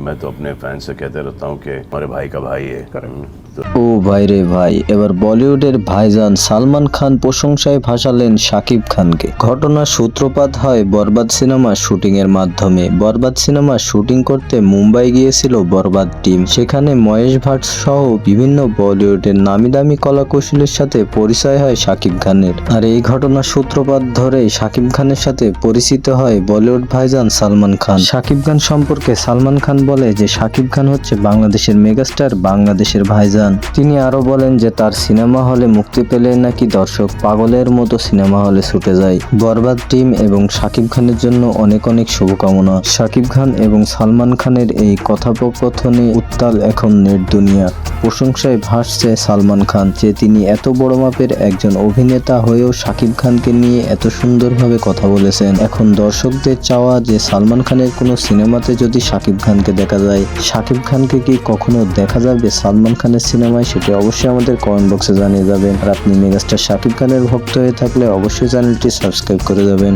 मैं तो अपने फैन से कहते रहता हूँ कि हमारे भाई का भाई है हम्म, तो ও ভাই রে ভাই এবার বলিউডের ভাইজান সালমান খান প্রশংসায় ভাসালেন শাকিব খানকে ঘটনার সূত্রপাত হয় বরবাদ সিনেমা শুটিং এর মাধ্যমে বরবাদ সিনেমা শুটিং করতে মুম্বাই গিয়েছিল বরবাদ টিম সেখানে মহেশ ভাট সহ বিভিন্ন বলিউডের নামি দামি কলাকুশলীর সাথে পরিচয় হয় শাকিব খানের আর এই ঘটনার সূত্রপাত ধরেই শাকিব খানের সাথে পরিচিত হয় বলিউড ভাইজান সালমান খান শাকিব খান সম্পর্কে সালমান খান বলে যে শাকিব খান হচ্ছে বাংলাদেশের মেগাস্টার, বাংলাদেশের ভাইজান। তিনি আরও বলেন যে তার সিনেমা হলে মুক্তি পেলে নাকি দর্শক পাগলের মতো সিনেমা হলে ছুটে যায়। বরবাদ টিম এবং শাকিব খানের জন্য অনেক অনেক শুভকামনা। শাকিব খান এবং সালমান খানের এই কথোপকথনে উত্তাল এখন নেট দুনিয়া প্রশংসায় ভাসছে সালমান খান যে তিনি এত বড় মাপের একজন অভিনেতা হয়েও শাকিব খানকে নিয়ে এত সুন্দরভাবে কথা বলেছেন। এখন দর্শকদের চাওয়া যে সালমান খানের কোনো সিনেমাতে যদি শাকিব খানকে দেখা যায়, শাকিব খানকে কি কখনো দেখা যাবে সালমান খানের সিনেমায়? সেটি অবশ্যই আমাদের কমেন্ট বক্সে জানিয়ে যাবেন। আর আপনি মেগাস্টার শাকিব খানের ভক্ত হয়ে থাকলে অবশ্যই চ্যানেলটি সাবস্ক্রাইব করে যাবেন।